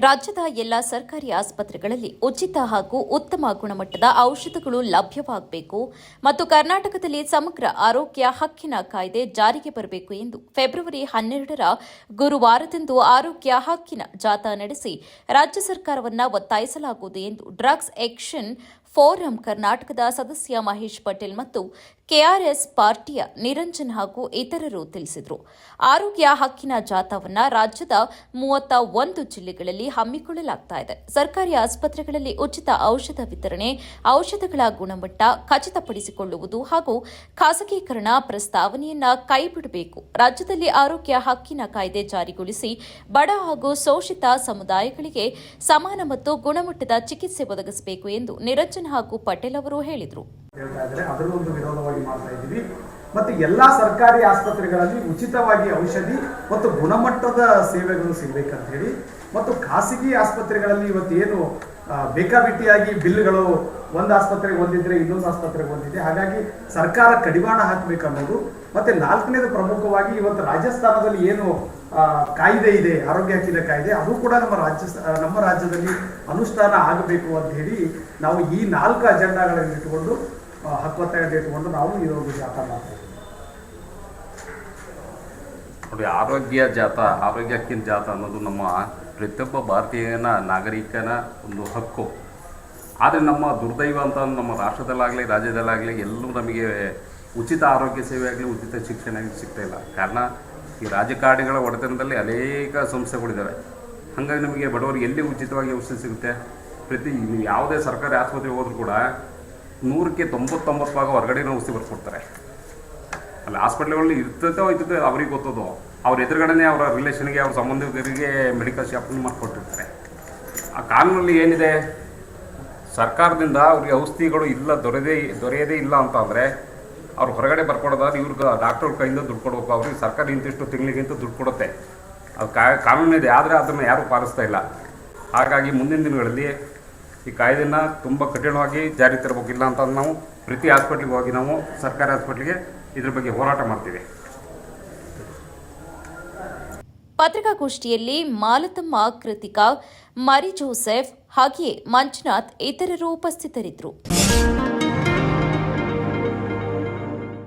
ರಾಜ್ಯದ ಎಲ್ಲ ಸರ್ಕಾರಿ ಆಸ್ಪತ್ರೆಗಳಲ್ಲಿ ಉಚಿತ ಹಾಗೂ ಉತ್ತಮ ಗುಣಮಟ್ಟದ ಔಷಧಗಳು ಲಭ್ಯವಾಗಬೇಕು ಮತ್ತು ಕರ್ನಾಟಕದಲ್ಲಿ ಸಮಗ್ರ ಆರೋಗ್ಯ ಹಕ್ಕಿನ ಕಾಯ್ದೆ ಜಾರಿಗೆ ಬರಬೇಕು ಎಂದು ಫೆಬ್ರವರಿ ಹನ್ನೆರಡರ ಗುರುವಾರದಂದು ಆರೋಗ್ಯ ಹಕ್ಕಿನ ಜಾಥಾ ನಡೆಸಿ ರಾಜ್ಯ ಸರ್ಕಾರವನ್ನು ಒತ್ತಾಯಿಸಲಾಗುವುದು ಎಂದು ಡ್ರಗ್ಸ್ ಆಕ್ಷನ್ ಫೋರಂ ಕರ್ನಾಟಕದ ಸದಸ್ಯ ಮಹೇಶ್ ಪಟೇಲ್ ಮತ್ತು ಕೆಆರ್ಎಸ್ ಪಾರ್ಟಿಯ ನಿರಂಜನ್ ಹಾಗೂ ಇತರರು ತಿಳಿಸಿದರು. ಆರೋಗ್ಯ ಹಕ್ಕಿನ ಜಾಥಾವನ್ನ ರಾಜ್ಯದ ಮೂವತ್ತ ಒಂದು ಜಿಲ್ಲೆಗಳಲ್ಲಿ ಹಮ್ಮಿಕೊಳ್ಳಲಾಗ್ತಾ ಇದೆ. ಸರ್ಕಾರಿ ಆಸ್ಪತ್ರೆಗಳಲ್ಲಿ ಉಚಿತ ಔಷಧ ವಿತರಣೆ, ಔಷಧಗಳ ಗುಣಮಟ್ಟ ಖಚಿತಪಡಿಸಿಕೊಳ್ಳುವುದು ಹಾಗೂ ಖಾಸಗೀಕರಣ ಪ್ರಸ್ತಾವನೆಯನ್ನ ಕೈಬಿಡಬೇಕು. ರಾಜ್ಯದಲ್ಲಿ ಆರೋಗ್ಯ ಹಕ್ಕಿನ ಕಾಯ್ದೆ ಜಾರಿಗೊಳಿಸಿ ಬಡ ಹಾಗೂ ಶೋಷಿತ ಸಮುದಾಯಗಳಿಗೆ ಸಮಾನ ಮತ್ತು ಗುಣಮಟ್ಟದ ಚಿಕಿತ್ಸೆ ಒದಗಿಸಬೇಕು ಎಂದು ನಿರಂಜನ್ ಹಾಗೂ ಪಟೇಲ್ ಅವರು ಹೇಳಿದರು. ಮತ್ತು ಎಲ್ಲಾ ಸರ್ಕಾರಿ ಆಸ್ಪತ್ರೆಗಳಲ್ಲಿ ಉಚಿತವಾಗಿ ಔಷಧಿ ಮತ್ತು ಗುಣಮಟ್ಟದ ಸೇವೆಗಳು ಸಿಗಬೇಕಂತ ಹೇಳಿ, ಮತ್ತು ಖಾಸಗಿ ಆಸ್ಪತ್ರೆಗಳಲ್ಲಿ ಇವತ್ತೇನು ಏನು ಬೇಕಾಬಿಟ್ಟಿಯಾಗಿ ಬಿಲ್ಗಳು ಒಂದು ಆಸ್ಪತ್ರೆಗೆ ಒಂದಿದ್ರೆ ಇನ್ನೊಂದು ಆಸ್ಪತ್ರೆಗೆ ಒಂದಿದೆ. ಹಾಗಾಗಿ ಸರ್ಕಾರ ಕಡಿವಾಣ ಹಾಕಬೇಕು ಅನ್ನೋದು ಮತ್ತೆ ನಾಲ್ಕನೇದು ಪ್ರಮುಖವಾಗಿ ಇವತ್ತು ರಾಜಸ್ಥಾನದಲ್ಲಿ ಏನು ಕಾಯ್ದೆ ಇದೆ, ಆರೋಗ್ಯ ಹಕ್ಕಿನ ಕಾಯ್ದೆ, ಅದು ಕೂಡ ನಮ್ಮ ರಾಜ್ಯ, ನಮ್ಮ ರಾಜ್ಯದಲ್ಲಿ ಅನುಷ್ಠಾನ ಆಗಬೇಕು ಅಂತ ಹೇಳಿ ನಾವು ಈ ನಾಲ್ಕು ಅಜೆಂಡಾಗಳನ್ನು ಇಟ್ಟುಕೊಂಡು ಹಕ್ಕೊತ್ತಾಯದ ಇಟ್ಟುಕೊಂಡು ನಾವು ಒಂದು ಜಾಥಾ ಮಾಡ್ತೀವಿ ನೋಡಿ, ಆರೋಗ್ಯ ಜಾಥಾ ಆರೋಗ್ಯ ಹಕ್ಕಿನ ಜಾಥಾ ಅನ್ನೋದು ನಮ್ಮ ಪ್ರತಿಯೊಬ್ಬ ಭಾರತೀಯನ, ನಾಗರಿಕನ ಒಂದು ಹಕ್ಕು. ಆದರೆ ನಮ್ಮ ದುರ್ದೈವ ಅಂತ ನಮ್ಮ ರಾಷ್ಟ್ರದಲ್ಲಾಗಲಿ, ರಾಜ್ಯದಲ್ಲಾಗಲಿ ಎಲ್ಲೂ ನಮಗೆ ಉಚಿತ ಆರೋಗ್ಯ ಸೇವೆ ಆಗಲಿ, ಉಚಿತ ಶಿಕ್ಷಣ ಸಿಗ್ತಾ ಇಲ್ಲ. ಕಾರಣ, ಈ ರಾಜಕಾರಣಿಗಳ ಒಡೆತನದಲ್ಲಿ ಅನೇಕ ಸಂಸ್ಥೆಗಳಿದ್ದಾವೆ ಹಾಗಾಗಿ ನಮಗೆ ಬಡವರಿಗೆ ಎಲ್ಲಿ ಉಚಿತವಾಗಿ ಔಷಧಿ ಸಿಗುತ್ತೆ? ಪ್ರತಿ, ನೀವು ಯಾವುದೇ ಸರ್ಕಾರಿ ಆಸ್ಪತ್ರೆಗೆ ಹೋದರೂ ಕೂಡ ನೂರಕ್ಕೆ ತೊಂಬತ್ತೊಂಬತ್ತು ಭಾಗ ಹೊರಗಡೆ ಔಷಧಿ ಬರ್ಕೊಡ್ತಾರೆ. ಅಲ್ಲಿ ಹಾಸ್ಪಿಟ್ಲ್ಗಳಲ್ಲಿ ಇರ್ತದೋ ಇರ್ತದೆ ಅವ್ರಿಗೆ ಗೊತ್ತದೋ. ಅವ್ರ ಎದುರುಗಡೆನೇ ಅವರ ರಿಲೇಷನ್ಗೆ ಅವ್ರ ಸಂಬಂಧಿಕರಿಗೆ ಮೆಡಿಕಲ್ ಶಾಪನ್ನು ಮಾಡಿಕೊಟ್ಟಿರ್ತಾರೆ. ಆ ಕಾನೂನಲ್ಲಿ ಏನಿದೆ? ಸರ್ಕಾರದಿಂದ ಅವ್ರಿಗೆ ಔಷಧಿಗಳು ಇಲ್ಲ ದೊರೆದೇ ದೊರೆಯದೇ ಇಲ್ಲ ಅಂತ ಅಂದರೆ ಅವ್ರು ಹೊರಗಡೆ ಬರ್ಕೊಡೋದಾದ್ರೆ ಇವ್ರಿಗೆ ಡಾಕ್ಟರ್ ಕೈಯಿಂದ ದುಡ್ಡು ಕೊಡಬೇಕು. ಅವ್ರಿಗೆ ಸರ್ಕಾರ ಇಂತಿಷ್ಟು ತಿಂಗಳಿಗಿಂತ ದುಡ್ಡು ಕೊಡುತ್ತೆ. ಅದು ಕಾ ಕಾನೂನಿದೆ ಆದರೆ ಅದನ್ನು ಯಾರೂ ಪಾಲಿಸ್ತಾ ಇಲ್ಲ. ಹಾಗಾಗಿ ಮುಂದಿನ ದಿನಗಳಲ್ಲಿ ಈ ಕಾಯ್ದೆನ ತುಂಬ ಕಠಿಣವಾಗಿ ಜಾರಿ ತರಬೇಕಿಲ್ಲ ಅಂತ ನಾವು ಪ್ರತಿ ಹಾಸ್ಪಿಟ್ಲಿಗೆ ಹೋಗಿ ನಾವು ಸರ್ಕಾರಿ ಹಾಸ್ಪಿಟ್ಲಿಗೆ ಇದ್ರ ಬಗ್ಗೆ ಹೋರಾಟ ಮಾಡ್ತೀವಿ. ಪತ್ರಿಕಾಗೋಷ್ಠಿಯಲ್ಲಿ ಮಾಲತಮ್ಮ, ಕೃತಿಕಾ, ಮರಿ ಜೋಸೆಫ್ ಹಾಗೆಯೇ ಮಂಜುನಾಥ್ ಇತರರು ಉಪಸ್ಥಿತರಿದ್ದರು.